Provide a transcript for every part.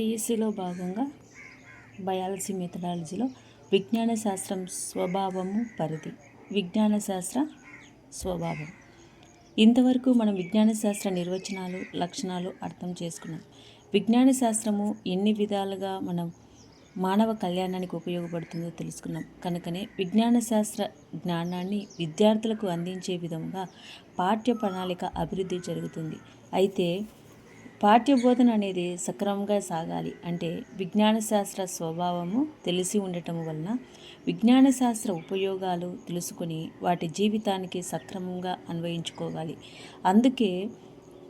డిఎస్సిలో భాగంగా బయాలజీ మెథడాలజీలో విజ్ఞాన శాస్త్రం స్వభావము పరిధి. విజ్ఞాన శాస్త్ర స్వభావం. ఇంతవరకు మనం విజ్ఞాన శాస్త్ర నిర్వచనాలు లక్షణాలు అర్థం చేసుకున్నాం. విజ్ఞాన శాస్త్రము ఎన్ని విధాలుగా మనం మానవ కళ్యాణానికి ఉపయోగపడుతుందో తెలుసుకున్నాం. కనుకనే విజ్ఞాన శాస్త్ర జ్ఞానాన్ని విద్యార్థులకు అందించే విధంగా పాఠ్య ప్రణాళిక అభివృద్ధి జరుగుతుంది. అయితే పాఠ్యబోధన అనేది సక్రమంగా సాగాలి అంటే విజ్ఞాన శాస్త్ర స్వభావము తెలిసి ఉండటం వలన విజ్ఞాన శాస్త్ర ఉపయోగాలు తెలుసుకొని వాటి జీవితానికి సక్రమంగా అన్వయించుకోవాలి. అందుకే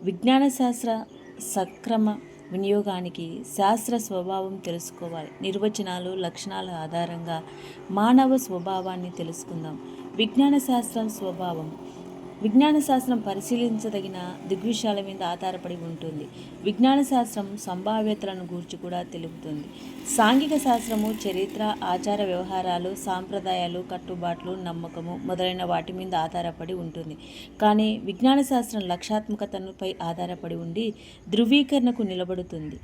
విజ్ఞాన శాస్త్ర సక్రమ వినియోగానికి శాస్త్ర స్వభావం తెలుసుకోవాలి. నిర్వచనాలు లక్షణాల ఆధారంగా మానవ స్వభావాన్ని తెలుసుకుందాం. విజ్ఞాన శాస్త్ర స్వభావం విజ్ఞాన శాస్త్రం పరిశీలించదగిన దిగ్విషయాల మీద ఆధారపడి ఉంటుంది. విజ్ఞాన శాస్త్రం సంభావ్యతలను గూర్చి కూడా తెలుపుతుంది. సాంఘిక శాస్త్రము చరిత్ర ఆచార వ్యవహారాలు సాంప్రదాయాలు కట్టుబాట్లు నమ్మకము మొదలైన వాటి మీద ఆధారపడి ఉంటుంది. కానీ విజ్ఞాన శాస్త్రం లక్షాత్మకతనుపై ఆధారపడి ఉండి ధృవీకరణకు నిలబడుతుంది.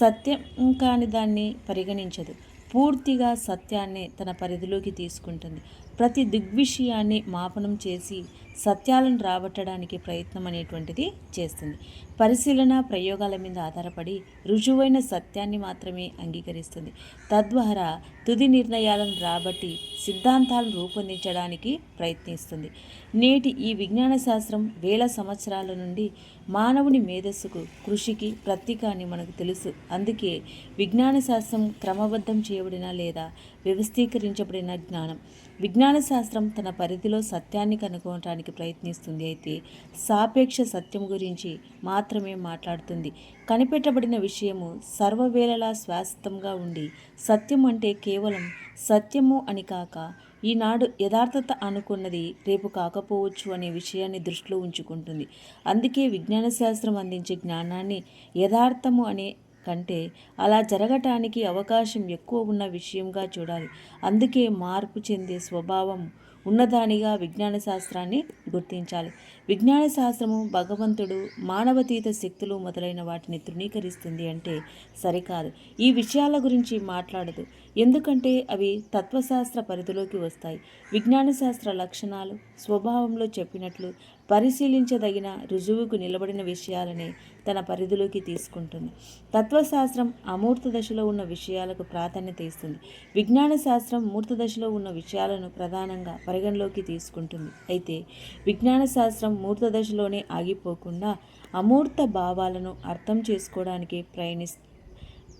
సత్యం కాని దాన్ని పరిగణించదు. పూర్తిగా సత్యాన్ని తన పరిధిలోకి తీసుకుంటుంది. ప్రతి దిగ్విషయాన్ని మాపనం చేసి సత్యాలను రాబట్టడానికి ప్రయత్నం అనేటువంటిది చేస్తుంది. పరిశీలన ప్రయోగాల మీద ఆధారపడి రుజువైన సత్యాన్ని మాత్రమే అంగీకరిస్తుంది. తద్వారా తుది నిర్ణయాలను రాబట్టి సిద్ధాంతాలను రూపొందించడానికి ప్రయత్నిస్తుంది. నేటి ఈ విజ్ఞాన శాస్త్రం వేల సంవత్సరాల నుండి మానవుని మేధస్సుకు కృషికి ప్రతీక అని మనకు తెలుసు. అందుకే విజ్ఞాన శాస్త్రం క్రమబద్ధం చేయబడిన లేదా వ్యవస్థీకరించబడిన జ్ఞానం. విజ్ఞాన శాస్త్రం తన పరిధిలో సత్యాన్ని కనుగొనడానికి ప్రయత్నిస్తుంది. అయితే సాపేక్ష సత్యం గురించి మాత్రమే మాట్లాడుతుంది. కనిపెట్టబడిన విషయము సర్వవేళలా శాశ్వతంగా ఉండి సత్యం అంటే కేవలం సత్యము అని కాక ఈనాడు యథార్థత అనుకున్నది రేపు కాకపోవచ్చు అనే విషయాన్ని దృష్టిలో ఉంచుకుంటుంది. అందుకే విజ్ఞాన శాస్త్రం అందించే జ్ఞానాన్ని యథార్థము అనే కంటే అలా జరగటానికి అవకాశం ఎక్కువ ఉన్న విషయంగా చూడాలి. అందుకే మార్పు చెందే స్వభావం ఉన్నదానిగా విజ్ఞాన శాస్త్రాన్ని గుర్తించాలి. విజ్ఞాన శాస్త్రము భగవంతుడు మానవతీత శక్తులు మొదలైన వాటిని తృణీకరిస్తుంది అంటే సరికాదు. ఈ విషయాల గురించి మాట్లాడదు. ఎందుకంటే అవి తత్వశాస్త్ర పరిధిలోకి వస్తాయి. విజ్ఞాన శాస్త్ర లక్షణాలు స్వభావంలో చెప్పినట్లు పరిశీలించదగిన రుజువుకు నిలబడిన విషయాలనే తన పరిధిలోకి తీసుకుంటుంది. తత్వశాస్త్రం అమూర్త దశలో ఉన్న విషయాలకు ప్రాధాన్యత ఇస్తుంది. విజ్ఞాన శాస్త్రం మూర్త దశలో ఉన్న విషయాలను ప్రధానంగా పరిగణలోకి తీసుకుంటుంది. అయితే విజ్ఞాన శాస్త్రం మూర్త దశలోనే ఆగిపోకుండా అమూర్త భావాలను అర్థం చేసుకోవడానికి ప్రయాణిస్తుంది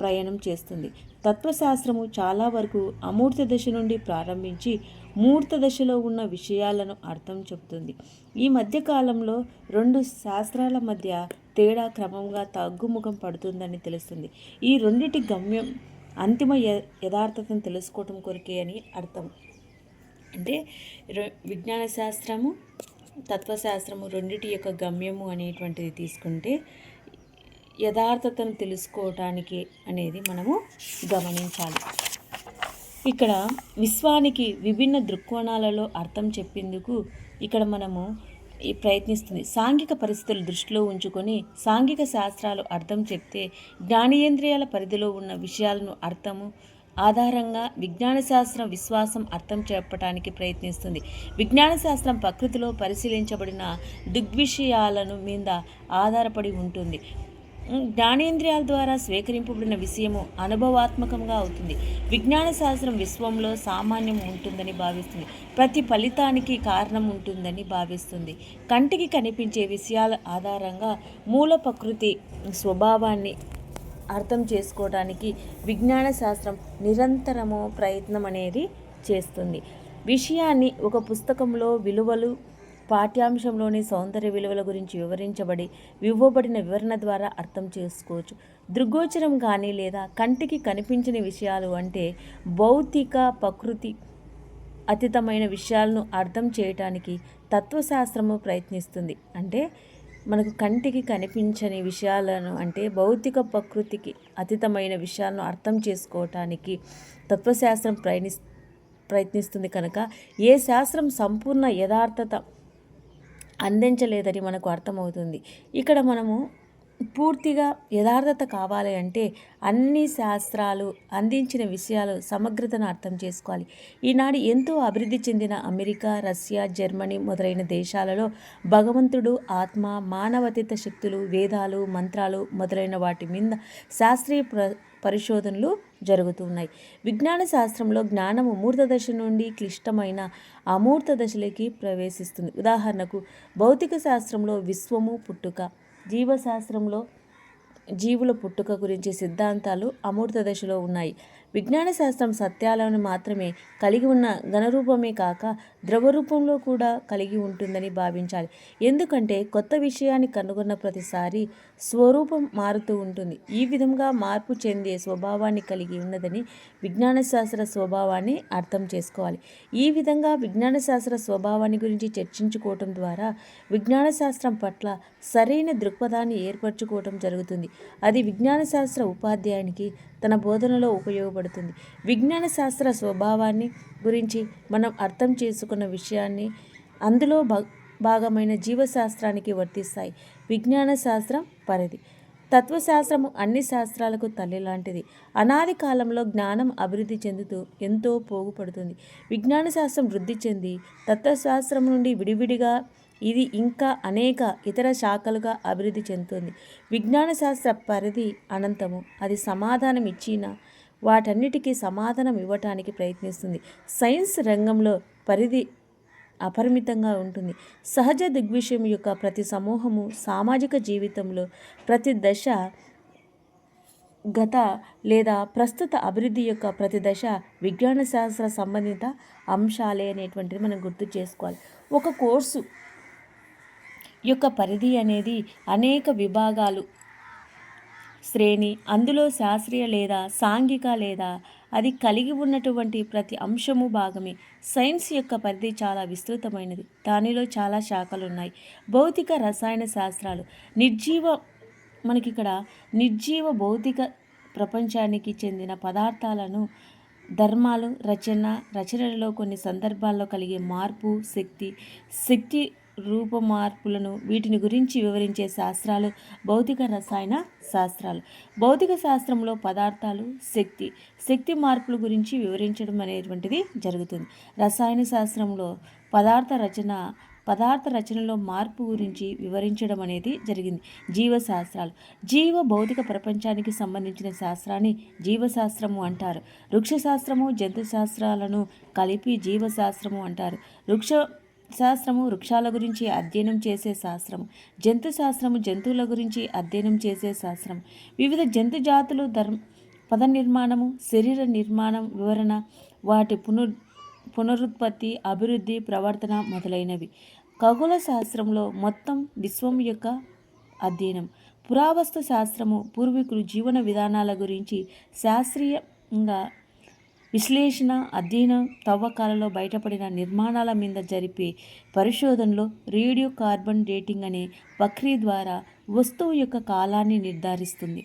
ప్రయాణం చేస్తుంది. తత్వశాస్త్రము చాలా వరకు అమూర్త దశ నుండి ప్రారంభించి మూర్త దశలో ఉన్న విషయాలను అర్థం చెబుతుంది. ఈ మధ్యకాలంలో రెండు శాస్త్రాల మధ్య తేడా క్రమంగా తగ్గుముఖం పడుతుందని తెలుస్తుంది. ఈ రెండిటి గమ్యం అంతిమ యథార్థతను తెలుసుకోవటం కొరికే అని అర్థం. అంటే విజ్ఞాన శాస్త్రము తత్వశాస్త్రము రెండిటి యొక్క గమ్యము అనేటువంటిది తీసుకుంటే యథార్థతను తెలుసుకోవటానికి అనేది మనము గమనించాలి. ఇక్కడ విశ్వానికి విభిన్న దృక్కోణాలలో అర్థం చెప్పేందుకు ఇక్కడ మనము ప్రయత్నిస్తుంది. సాంఘిక పరిస్థితులు దృష్టిలో ఉంచుకొని సాంఘిక శాస్త్రాలు అర్థం చెప్తే జ్ఞానేంద్రియాల పరిధిలో ఉన్న విషయాలను అర్థము ఆధారంగా విజ్ఞాన శాస్త్రం విశ్వాసం అర్థం చెప్పడానికి ప్రయత్నిస్తుంది. విజ్ఞాన శాస్త్రం ప్రకృతిలో పరిశీలించబడిన దుగ్విషయాలను మీద ఆధారపడి ఉంటుంది. జ్ఞానేంద్రియాల ద్వారా స్వీకరింపబడిన విషయము అనుభవాత్మకంగా అవుతుంది. విజ్ఞాన శాస్త్రం విశ్వంలో సామాన్యం ఉంటుందని భావిస్తుంది. ప్రతి ఫలితానికి కారణం ఉంటుందని భావిస్తుంది. కంటికి కనిపించే విషయాల ఆధారంగా మూల ప్రకృతి స్వభావాన్ని అర్థం చేసుకోవడానికి విజ్ఞాన శాస్త్రం నిరంతరము ప్రయత్నం అనేది చేస్తుంది. విషయాన్ని ఒక పుస్తకంలో విలువలు పాఠ్యాంశంలోని సౌందర్య విలువల గురించి వివరించబడి ఇవ్వబడిన వివరణ ద్వారా అర్థం చేసుకోవచ్చు. దృగ్గోచరం కానీ లేదా కంటికి కనిపించని విషయాలు అంటే భౌతిక ప్రకృతి అతీతమైన విషయాలను అర్థం చేయటానికి తత్వశాస్త్రము ప్రయత్నిస్తుంది. అంటే మనకు కంటికి కనిపించని విషయాలను అంటే భౌతిక ప్రకృతికి అతీతమైన విషయాలను అర్థం చేసుకోవటానికి తత్వశాస్త్రం ప్రయత్ని ప్రయత్నిస్తుంది కనుక ఏ శాస్త్రం సంపూర్ణ యథార్థత అందించలేదని మనకు అర్థమవుతుంది. ఇక్కడ మనము పూర్తిగా యథార్థత కావాలి అంటే అన్ని శాస్త్రాలు అందించిన విషయాలు సమగ్రతను అర్థం చేసుకోవాలి. ఈనాడు ఎంతో అభివృద్ధి చెందిన అమెరికా రష్యా జర్మనీ మొదలైన దేశాలలో భగవంతుడు ఆత్మ మానవతీత శక్తులు వేదాలు మంత్రాలు మొదలైన వాటి మీద శాస్త్రీయ ప్ర పరిశోధనలు జరుగుతున్నాయి. విజ్ఞాన శాస్త్రంలో జ్ఞానము మూర్త దశ నుండి క్లిష్టమైన అమూర్త దశలోకి ప్రవేశిస్తుంది. ఉదాహరణకు భౌతిక శాస్త్రంలో విశ్వము పుట్టుక జీవశాస్త్రంలో జీవుల పుట్టుక గురించి సిద్ధాంతాలు అమూర్త దశలో ఉన్నాయి. విజ్ఞాన శాస్త్రం సత్యాలను మాత్రమే కలిగి ఉన్న ఘనరూపమే కాక ద్రవ రూపంలో కూడా కలిగి ఉంటుందని భావించాలి. ఎందుకంటే కొత్త విషయాన్ని కనుగొన్న ప్రతిసారి స్వరూపం మారుతూ ఉంటుంది. ఈ విధంగా మార్పు చెందే స్వభావాన్ని కలిగి ఉన్నదని విజ్ఞాన శాస్త్ర స్వభావాన్ని అర్థం చేసుకోవాలి. ఈ విధంగా విజ్ఞాన శాస్త్ర స్వభావాన్ని గురించి చర్చించుకోవటం ద్వారా విజ్ఞాన శాస్త్రం పట్ల సరైన దృక్పథాన్ని ఏర్పరచుకోవటం జరుగుతుంది. అది విజ్ఞాన శాస్త్ర ఉపాధ్యాయునికి తన బోధనలో ఉపయోగపడుతుంది. విజ్ఞాన శాస్త్ర స్వభావాన్ని గురించి మనం అర్థం చేసుకున్న విషయాన్ని అందులో భాగమైన జీవశాస్త్రానికి వర్తిస్తాయి. విజ్ఞాన శాస్త్రం పరిధి. తత్వశాస్త్రము అన్ని శాస్త్రాలకు తల్లి లాంటిది అనాది కాలంలో జ్ఞానం అభివృద్ధి చెందుతూ ఎంతో పోగుపడుతుంది. విజ్ఞాన శాస్త్రం వృద్ధి చెంది తత్వశాస్త్రం నుండి విడివిడిగా ఇది ఇంకా అనేక ఇతర శాఖలుగా అభివృద్ధి చెందుతుంది. విజ్ఞాన శాస్త్ర పరిధి అనంతము. అది సమాధానం ఇచ్చిన వాటన్నిటికీ సమాధానం ఇవ్వటానికి ప్రయత్నిస్తుంది. సైన్స్ రంగంలో పరిధి అపరిమితంగా ఉంటుంది. సహజ దిగ్విషయం యొక్క ప్రతి సమూహము సామాజిక జీవితంలో ప్రతి దశ గత లేదా ప్రస్తుత అభివృద్ధి యొక్క ప్రతి దశ విజ్ఞాన శాస్త్ర సంబంధిత అంశాలే అనేటువంటిది మనం గుర్తు చేసుకోవాలి. ఒక కోర్సు యొక్క పరిధి అనేది అనేక విభాగాలు. శ్రేణి అందులో శాస్త్రీయ లేదా సాంఘిక లేదా అది కలిగి ఉన్నటువంటి ప్రతి అంశము భాగమే. సైన్స్ యొక్క పరిధి చాలా విస్తృతమైనది. దానిలో చాలా శాఖలు ఉన్నాయి భౌతిక రసాయన శాస్త్రాలు. నిర్జీవ మనకి ఇక్కడ నిర్జీవ భౌతిక ప్రపంచానికి చెందిన పదార్థాలను ధర్మాలు రచన రచనలలో కొన్ని సందర్భాల్లో కలిగే మార్పు శక్తి శక్తి రూప మార్పులను వీటిని గురించి వివరించే శాస్త్రాలు భౌతిక రసాయన శాస్త్రాలు. భౌతిక శాస్త్రంలో పదార్థాలు శక్తి శక్తి మార్పుల గురించి వివరించడం అనేటువంటిది జరుగుతుంది. రసాయన శాస్త్రంలో పదార్థ రచన పదార్థ రచనలో మార్పు గురించి వివరించడం అనేది జరిగింది. జీవశాస్త్రాలు. జీవ భౌతిక ప్రపంచానికి సంబంధించిన శాస్త్రాన్ని జీవశాస్త్రము అంటారు. వృక్షశాస్త్రము జంతు శాస్త్రాలను కలిపి జీవశాస్త్రము అంటారు. వృక్ష శాస్త్రము వృక్షాల గురించి అధ్యయనం చేసే శాస్త్రం జంతు శాస్త్రము జంతువుల గురించి అధ్యయనం చేసే శాస్త్రం వివిధ జంతు జాతులు ధర్మ పద నిర్మాణము శరీర నిర్మాణం వివరణ వాటి పునర్ పునరుత్పత్తి అభివృద్ధి ప్రవర్తన మొదలైనవి. ఖగోళ శాస్త్రంలో మొత్తం విశ్వం యొక్క అధ్యయనం. పురావస్తు శాస్త్రము పూర్వీకులు జీవన విధానాల గురించి శాస్త్రీయంగా విశ్లేషణ అధ్యయనం తవ్వకాలలో బయటపడిన నిర్మాణాల మీద జరిపే పరిశోధనలో రేడియో కార్బన్ డేటింగ్ అనే ప్రక్రియ ద్వారా వస్తువు యొక్క కాలాన్ని నిర్ధారిస్తుంది.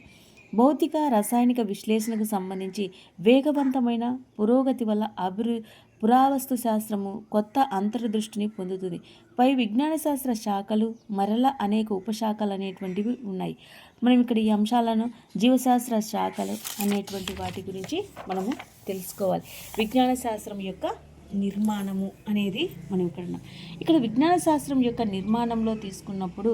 భౌతిక రసాయనిక విశ్లేషణకు సంబంధించి వేగవంతమైన పురోగతి వల్ల అభివృ పురావస్తు శాస్త్రము కొత్త అంతర్దృష్టిని పొందుతుంది. పై విజ్ఞాన శాస్త్ర శాఖలు మరల అనేక ఉపశాఖలు అనేటువంటివి ఉన్నాయి. మనం ఇక్కడ ఈ అంశాలను జీవశాస్త్ర శాఖలు అనేటువంటి వాటి గురించి మనము తెలుసుకోవాలి. విజ్ఞాన శాస్త్రం యొక్క నిర్మాణము అనేది మనం ఇక్కడ ఇక్కడ విజ్ఞాన శాస్త్రం యొక్క నిర్మాణంలో తీసుకున్నప్పుడు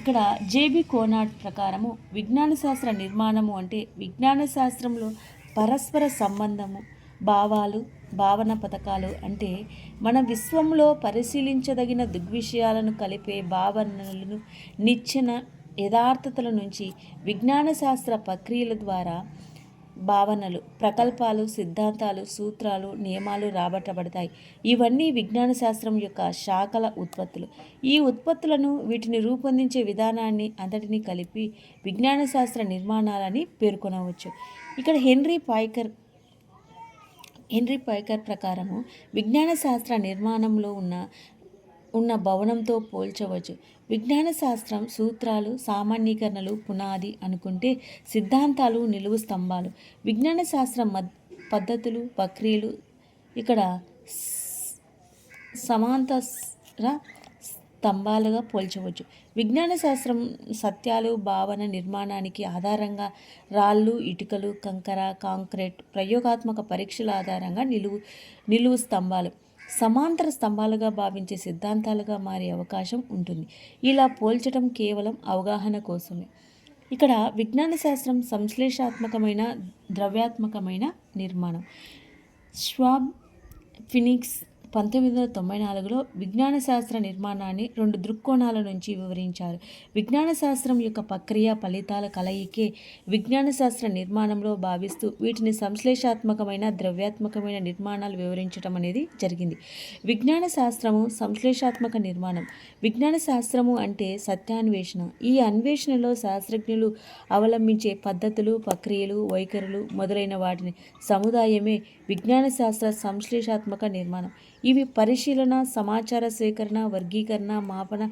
ఇక్కడ జేబి కోనాట్ ప్రకారము విజ్ఞాన శాస్త్ర నిర్మాణము అంటే విజ్ఞాన శాస్త్రంలో పరస్పర సంబంధము భావాలు భావన పథకాలు అంటే మన విశ్వంలో పరిశీలించదగిన దుగ్విషయాలను కలిపే భావనలను నిచ్చెన యథార్థతల నుంచి విజ్ఞాన శాస్త్ర ప్రక్రియల ద్వారా భావనలు ప్రకల్పాలు సిద్ధాంతాలు సూత్రాలు నియమాలు రాబట్టబడతాయి. ఇవన్నీ విజ్ఞాన శాస్త్రం యొక్క శాఖల ఉత్పత్తులు. ఈ ఉత్పత్తులను వీటిని రూపొందించే విధానాన్ని అంతటినీ కలిపి విజ్ఞాన శాస్త్ర నిర్మాణాలని పేర్కొనవచ్చు. ఇక్కడ హెన్రీ పాయ్కర్ హెన్రీ పైకర్ ప్రకారము విజ్ఞాన శాస్త్ర నిర్మాణంలో ఉన్న ఉన్న భవనంతో పోల్చవచ్చు. విజ్ఞాన శాస్త్రం సూత్రాలు సామాన్యీకరణలు పునాది అనుకుంటే సిద్ధాంతాలు నిలువు స్తంభాలు. విజ్ఞాన శాస్త్రం పద్ధతులు ప్రక్రియలు ఇక్కడ సమాంతర స్తంభాలుగా పోల్చవచ్చు. విజ్ఞాన శాస్త్రం సత్యాలు భావన నిర్మాణానికి ఆధారంగా రాళ్ళు ఇటుకలు కంకర కాంక్రీట్ ప్రయోగాత్మక పరీక్షల ఆధారంగా నిలువు నిలువు స్తంభాలు. సమాంతర స్తంభాలుగా భావించే సిద్ధాంతాలుగా మారే అవకాశం ఉంటుంది. ఇలా పోల్చడం కేవలం అవగాహన కోసమే. ఇక్కడ విజ్ఞాన శాస్త్రం సంశ్లేషాత్మకమైన ద్రవ్యాత్మకమైన నిర్మాణం. శ్వాబ్ ఫినిక్స్ పంతొమ్మిది వందల తొంభై నాలుగులో విజ్ఞాన శాస్త్ర నిర్మాణాన్ని రెండు దృక్కోణాల నుంచి వివరించారు. విజ్ఞాన శాస్త్రం యొక్క ప్రక్రియ ఫలితాల కలయికే విజ్ఞాన శాస్త్ర నిర్మాణంలో భావిస్తూ వీటిని సంశ్లేషాత్మకమైన ద్రవ్యాత్మకమైన నిర్మాణాలు వివరించడం అనేది జరిగింది. విజ్ఞాన శాస్త్రము సంశ్లేషాత్మక నిర్మాణం. విజ్ఞాన శాస్త్రము అంటే సత్యాన్వేషణ. ఈ అన్వేషణలో శాస్త్రజ్ఞులు అవలంబించే పద్ధతులు ప్రక్రియలు వైఖరులు మొదలైన వాటిని సముదాయమే విజ్ఞాన శాస్త్ర సంశ్లేషాత్మక నిర్మాణం. ఇవి పరిశీలన సమాచార సేకరణ వర్గీకరణ మాపన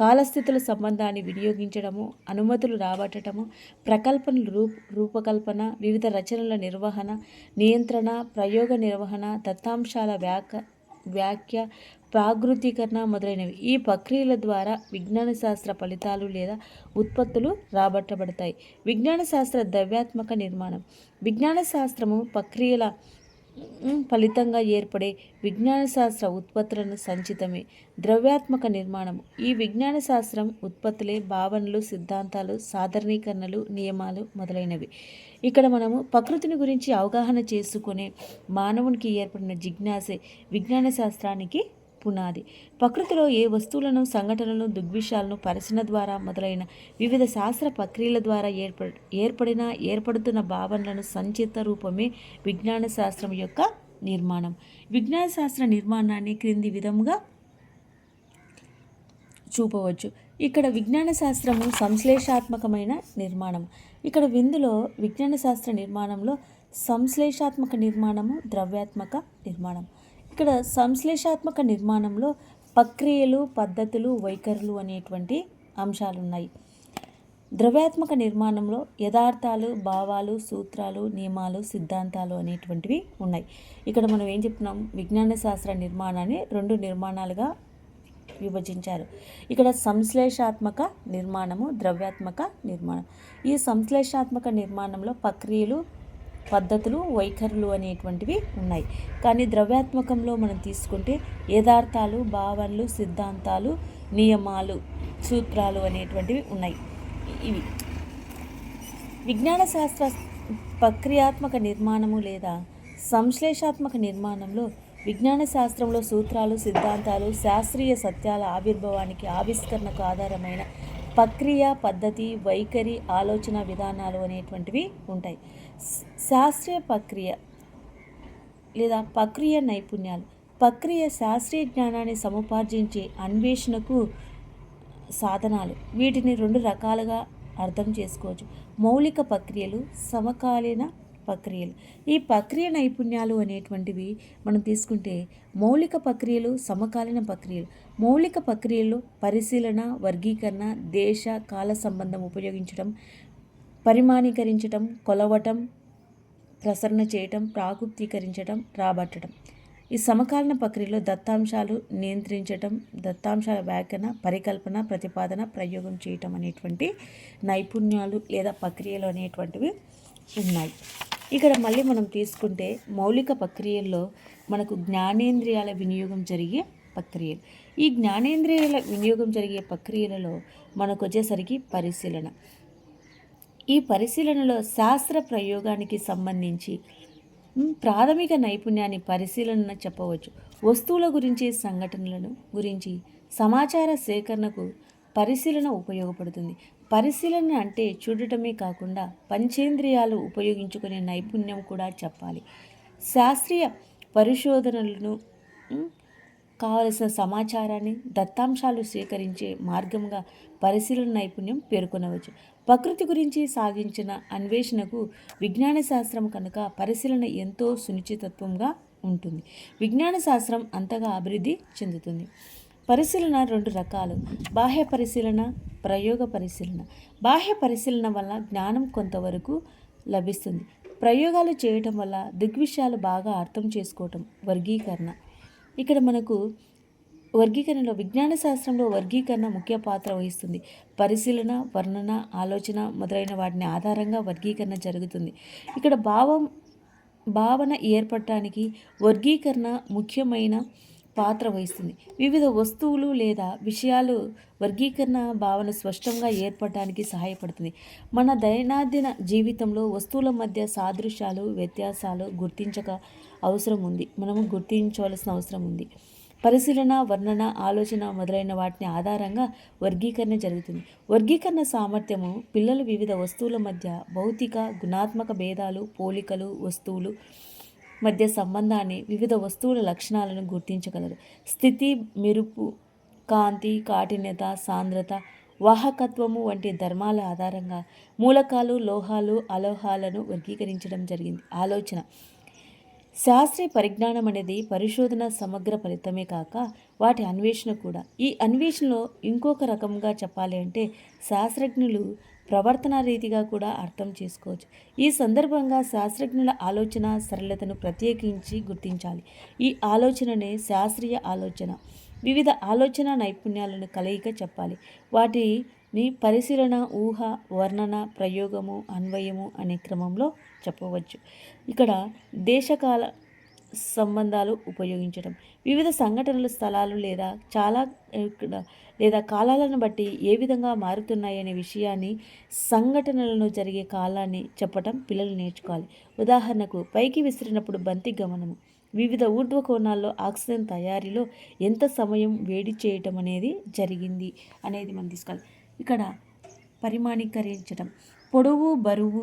కాలస్థితుల సంబంధాన్ని వినియోగించడము అనుమతులు రాబట్టడము ప్రకల్పనలు రూప రూపకల్పన వివిధ రచనల నిర్వహణ నియంత్రణ ప్రయోగ నిర్వహణ దత్తాంశాల వ్యాక వ్యాఖ్య ప్రాగృతీకరణ మొదలైనవి. ఈ ప్రక్రియల ద్వారా విజ్ఞాన శాస్త్ర ఫలితాలు లేదా ఉత్పత్తులు రాబట్టబడతాయి. విజ్ఞాన శాస్త్ర ద్రవ్యాత్మక నిర్మాణం. విజ్ఞాన శాస్త్రము ప్రక్రియల ఫలితంగా ఏర్పడే విజ్ఞాన శాస్త్ర ఉత్పత్తులను సంచితమే ద్రవ్యాత్మక నిర్మాణం ఈ విజ్ఞాన శాస్త్రం ఉత్పత్తులే భావనలు సిద్ధాంతాలు సాధారణీకరణలు నియమాలు మొదలైనవి. ఇక్కడ మనము ప్రకృతిని గురించి అవగాహన చేసుకునే మానవునికి ఏర్పడిన జిజ్ఞాసే విజ్ఞాన శాస్త్రానికి పునాది. ప్రకృతిలో ఏ వస్తువులను సంఘటనలను దుగ్విషాలను పరిశీలన ద్వారా మొదలైన వివిధ శాస్త్ర ప్రక్రియల ద్వారా ఏర్ప ఏర్పడిన ఏర్పడుతున్న భావనలను సంచిత రూపమే విజ్ఞాన శాస్త్రం యొక్క నిర్మాణం. విజ్ఞాన శాస్త్ర నిర్మాణాన్ని క్రింది విధంగా చూపవచ్చు. ఇక్కడ విజ్ఞాన శాస్త్రము సంశ్లేషాత్మకమైన నిర్మాణం. ఇక్కడ విందులో విజ్ఞాన శాస్త్ర నిర్మాణంలో సంశ్లేషాత్మక నిర్మాణము ద్రవ్యాత్మక నిర్మాణం. ఇక్కడ సంశ్లేషాత్మక నిర్మాణంలో ప్రక్రియలు పద్ధతులు వైఖరులు అనేటువంటి అంశాలు ఉన్నాయి ద్రవ్యాత్మక నిర్మాణంలో యథార్థాలు భావాలు సూత్రాలు నియమాలు సిద్ధాంతాలు అనేటువంటివి ఉన్నాయి. ఇక్కడ మనం ఏం చెప్తున్నాం? విజ్ఞాన శాస్త్ర నిర్మాణాన్ని రెండు నిర్మాణాలుగా విభజించారు. ఇక్కడ సంశ్లేషాత్మక నిర్మాణము ద్రవ్యాత్మక నిర్మాణం. ఈ సంశ్లేషాత్మక నిర్మాణంలో ప్రక్రియలు పద్ధతులు వైఖరులు అనేటువంటివి ఉన్నాయి. కానీ ద్రవ్యాత్మకంలో మనం తీసుకుంటే యథార్థాలు భావనలు సిద్ధాంతాలు నియమాలు సూత్రాలు అనేటువంటివి ఉన్నాయి. ఇవి. విజ్ఞాన శాస్త్ర ప్రక్రియాత్మక నిర్మాణము లేదా సంశ్లేషాత్మక నిర్మాణంలో విజ్ఞాన శాస్త్రంలో సూత్రాలు సిద్ధాంతాలు శాస్త్రీయ సత్యాల ఆవిర్భావానికి ఆవిష్కరణకు ఆధారమైన ప్రక్రియ పద్ధతి వైఖరి ఆలోచన విధానాలు అనేటువంటివి ఉంటాయి. శాస్త్రీయ ప్రక్రియ లేదా ప్రక్రియ నైపుణ్యాలు. ప్రక్రియ శాస్త్రీయ జ్ఞానాన్ని సముపార్జించే అన్వేషణకు సాధనాలు. వీటిని రెండు రకాలుగా అర్థం చేసుకోవచ్చు. మౌలిక ప్రక్రియలు సమకాలీన ప్రక్రియలు. ఈ ప్రక్రియ నైపుణ్యాలు అనేటువంటివి మనం తీసుకుంటే మౌలిక ప్రక్రియలు సమకాలీన ప్రక్రియలు. మౌలిక ప్రక్రియలు పరిశీలన వర్గీకరణ దేశ కాల సంబంధం ఉపయోగించడం పరిమాణీకరించటం కొలవటం ప్రసరణ చేయటం ప్రాకృతీకరించటం రాబట్టడం ఈ సమకాలీన ప్రక్రియలో దత్తాంశాలు నియంత్రించటం దత్తాంశాల వ్యాఖ్యన పరికల్పన ప్రతిపాదన ప్రయోగం చేయటం అనేటువంటి నైపుణ్యాలు లేదా ప్రక్రియలు అనేటువంటివి ఉన్నాయి. ఇక్కడ మళ్ళీ మనం తీసుకుంటే మౌలిక ప్రక్రియల్లో మనకు జ్ఞానేంద్రియాల వినియోగం జరిగే ప్రక్రియలు. ఈ జ్ఞానేంద్రియాల వినియోగం జరిగే ప్రక్రియలలో మనకు వచ్చేసరికి పరిశీలన. ఈ పరిశీలనలో శాస్త్ర ప్రయోగానికి సంబంధించి ప్రాథమిక నైపుణ్యాన్ని పరిశీలన చెప్పవచ్చు. వస్తువుల గురించి సంఘటనలను గురించి సమాచార సేకరణకు పరిశీలన ఉపయోగపడుతుంది. పరిశీలన అంటే చూడటమే కాకుండా పంచేంద్రియాలు ఉపయోగించుకునే నైపుణ్యం కూడా చెప్పాలి. శాస్త్రీయ పరిశోధనలను కావలసిన సమాచారాన్ని దత్తాంశాలు సేకరించే మార్గంగా పరిశీలన నైపుణ్యం పేర్కొనవచ్చు. ప్రకృతి గురించి సాగించిన అన్వేషణకు విజ్ఞాన శాస్త్రం కనుక పరిశీలన ఎంతో సునిశ్చితత్వంగా ఉంటుంది. విజ్ఞాన శాస్త్రం అంతగా అభివృద్ధి చెందుతుంది. పరిశీలన రెండు రకాలు. బాహ్య పరిశీలన ప్రయోగ పరిశీలన. బాహ్య పరిశీలన వల్ల జ్ఞానం కొంతవరకు లభిస్తుంది. ప్రయోగాలు చేయటం వల్ల దృగ్విషయాలు బాగా అర్థం చేసుకోవటం వర్గీకరణ. ఇక్కడ మనకు వర్గీకరణలో విజ్ఞాన శాస్త్రంలో వర్గీకరణ ముఖ్య పాత్ర వహిస్తుంది. పరిశీలన వర్ణన ఆలోచన మొదలైన వాటిని ఆధారంగా వర్గీకరణ జరుగుతుంది. ఇక్కడ భావం భావన ఏర్పడటానికి వర్గీకరణ ముఖ్యమైన పాత్ర వహిస్తుంది. వివిధ వస్తువులు లేదా విషయాలు వర్గీకరణ భావన స్పష్టంగా ఏర్పడటానికి సహాయపడుతుంది. మన దైనందిన జీవితంలో వస్తువుల మధ్య సాదృశ్యాలు వ్యత్యాసాలు గుర్తించక అవసరం ఉంది. మనము గుర్తించవలసిన అవసరం ఉంది. పరిశీలన వర్ణన ఆలోచన మొదలైన వాటిని ఆధారంగా వర్గీకరణ జరుగుతుంది. వర్గీకరణ సామర్థ్యము పిల్లలు వివిధ వస్తువుల మధ్య భౌతిక గుణాత్మక భేదాలు పోలికలు వస్తువులు మధ్య సంబంధాన్ని వివిధ వస్తువుల లక్షణాలను గుర్తించగలరు. స్థితి మెరుపు కాంతి కాఠిన్యత సాంద్రత వాహకత్వము వంటి ధర్మాల ఆధారంగా మూలకాలు లోహాలు అలోహాలను వర్గీకరించడం జరిగింది. ఆలోచన. శాస్త్రీయ పరిజ్ఞానం అనేది పరిశోధన సమగ్ర ఫలితమే కాక వాటి అన్వేషణ కూడా. ఈ అన్వేషణలో ఇంకొక రకంగా చెప్పాలి అంటే శాస్త్రజ్ఞులు ప్రవర్తన రీతిగా కూడా అర్థం చేసుకోవచ్చు. ఈ సందర్భంగా శాస్త్రజ్ఞుల ఆలోచన సరళతను ప్రత్యేకించి గుర్తించాలి. ఈ ఆలోచననే శాస్త్రీయ ఆలోచన. వివిధ ఆలోచన నైపుణ్యాలను కలయిక చెప్పాలి. వాటి వాటిని పరిశీలన ఊహ వర్ణన ప్రయోగము అన్వయము అనే క్రమంలో చెప్పవచ్చు. ఇక్కడ దేశకాల సంబంధాలు ఉపయోగించడం. వివిధ సంఘటనలు స్థలాలు లేదా చాలా ఇక్కడ లేదా కాలాలను బట్టి ఏ విధంగా మారుతున్నాయనే విషయాన్ని సంఘటనలను జరిగే కాలాన్ని చెప్పటం పిల్లలు నేర్చుకోవాలి. ఉదాహరణకు పైకి విసిరినప్పుడు బంతి గమనము. వివిధ ఊర్ధ్వ కోణాల్లో ఆక్సిజన్ తయారీలో ఎంత సమయం వేడి చేయటం అనేది జరిగింది అనేది మనం తీసుకోవాలి. ఇక్కడ పరిమాణీకరించడం పొడవు బరువు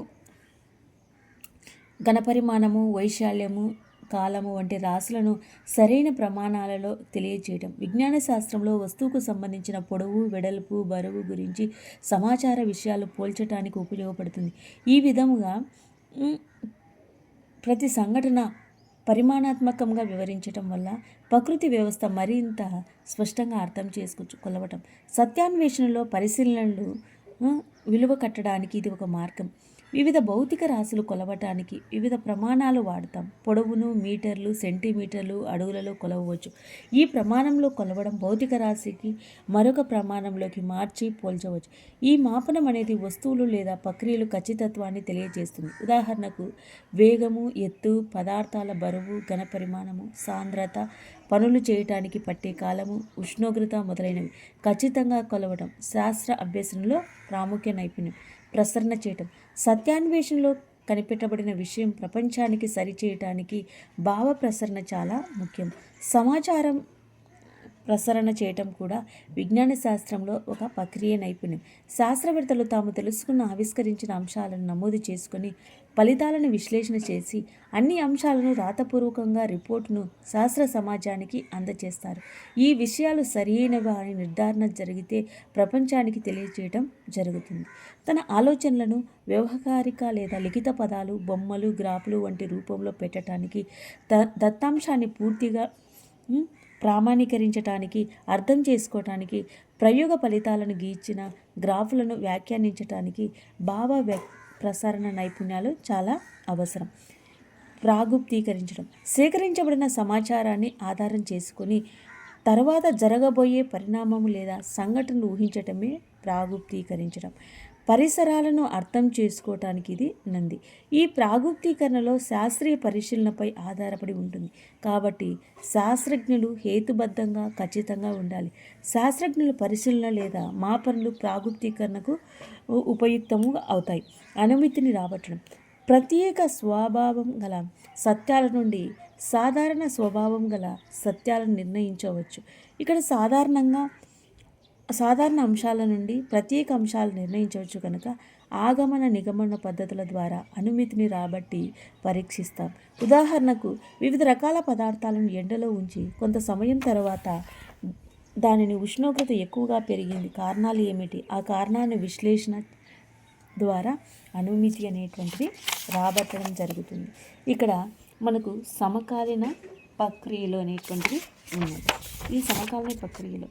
ఘనపరిమాణము వైశాల్యము కాలము వంటి రాశులను సరైన ప్రమాణాలలో తెలియచేయడం విజ్ఞాన శాస్త్రంలో వస్తువుకు సంబంధించిన పొడవు వెడల్పు బరువు గురించి సమాచార విషయాలు పోల్చడానికి ఉపయోగపడుతుంది. ఈ విధముగా ప్రతి సంఘటన పరిమాణాత్మకంగా వివరించటం వల్ల ప్రకృతి వ్యవస్థ మరింత స్పష్టంగా అర్థం చేసుకొచ్చు కొలవటం. సత్యాన్వేషణలో పరిశీలనలు విలువ కట్టడానికి ఇది ఒక మార్గం. వివిధ భౌతిక రాశులు కొలవటానికి వివిధ ప్రమాణాలు వాడతాం. పొడవును మీటర్లు సెంటీమీటర్లు అడుగులలో కొలవవచ్చు. ఈ ప్రమాణంలో కొలవడం భౌతిక రాశికి మరొక ప్రమాణంలోకి మార్చి పోల్చవచ్చు. ఈ మాపనం అనేది వస్తువులు లేదా ప్రక్రియలు ఖచ్చితత్వాన్ని తెలియజేస్తుంది. ఉదాహరణకు వేగము ఎత్తు పదార్థాల బరువు ఘనపరిమాణము సాంద్రత పనులు చేయటానికి పట్టే కాలము ఉష్ణోగ్రత మొదలైనవి ఖచ్చితంగా కొలవడం శాస్త్ర అభ్యసనలో ప్రాముఖ్య నైపుణ్యం. ప్రసరణ చేయటం. సత్యాన్వేషణలో కనిపెట్టబడిన విషయం ప్రపంచానికి సరిచేయటానికి భావ ప్రసరణ చాలా ముఖ్యం. సమాచారం ప్రసరణ చేయటం కూడా విజ్ఞాన శాస్త్రంలో ఒక ప్రక్రియ నైపుణ్యం. శాస్త్రవేత్తలు తాము తెలుసుకున్న ఆవిష్కరించిన అంశాలను నమోదు చేసుకుని ఫలితాలను విశ్లేషణ చేసి అన్ని అంశాలను రాతపూర్వకంగా రిపోర్టును శాస్త్ర సమాజానికి అందజేస్తారు. ఈ విషయాలు సరియైనవా అని నిర్ధారణ జరిగితే ప్రపంచానికి తెలియజేయడం జరుగుతుంది. తన ఆలోచనలను వ్యవహారిక లేదా లిఖిత పదాలు బొమ్మలు గ్రాఫ్లు వంటి రూపంలో పెట్టడానికి ద దత్తాంశాన్ని పూర్తిగా ప్రామాణీకరించటానికి అర్థం చేసుకోవటానికి ప్రయోగ ఫలితాలను గీచిన గ్రాఫులను వ్యాఖ్యానించటానికి భావ ప్రసారణ నైపుణ్యాలు చాలా అవసరం. ప్రాగుప్తీకరించడం. సేకరించబడిన సమాచారాన్ని ఆధారం చేసుకొని తర్వాత జరగబోయే పరిణామం లేదా సంఘటనలు ఊహించటమే ప్రాగుప్తీకరించడం. పరిసరాలను అర్థం చేసుకోవటానికి ఇది నంది. ఈ ప్రాగుప్తీకరణలో శాస్త్రీయ పరిశీలనపై ఆధారపడి ఉంటుంది. కాబట్టి శాస్త్రజ్ఞులు హేతుబద్ధంగా ఖచ్చితంగా ఉండాలి. శాస్త్రజ్ఞుల పరిశీలన లేదా మాపనలు ప్రాగుప్తీకరణకు ఉపయుక్తము అవుతాయి. అనుమితిని రాబట్టడం. ప్రత్యేక స్వభావం గల సత్యాల నుండి సాధారణ స్వభావం గల సత్యాలను నిర్ణయించవచ్చు. ఇక్కడ సాధారణంగా సాధారణ అంశాల నుండి ప్రత్యేక అంశాలు నిర్ణయించవచ్చు కనుక ఆగమన నిగమన పద్ధతుల ద్వారా అనుమితిని రాబట్టి పరీక్షిస్తాం. ఉదాహరణకు వివిధ రకాల పదార్థాలను ఎండలో ఉంచి కొంత సమయం తర్వాత దానిని ఉష్ణోగ్రత ఎక్కువగా పెరిగింది. కారణాలు ఏమిటి? ఆ కారణాన్ని విశ్లేషణ ద్వారా అనుమతి అనేటువంటిది రాబట్టడం జరుగుతుంది. ఇక్కడ మనకు సమకాలీన ప్రక్రియలు అనేటువంటిది ఉన్నది ఈ సమకాలీన ప్రక్రియలో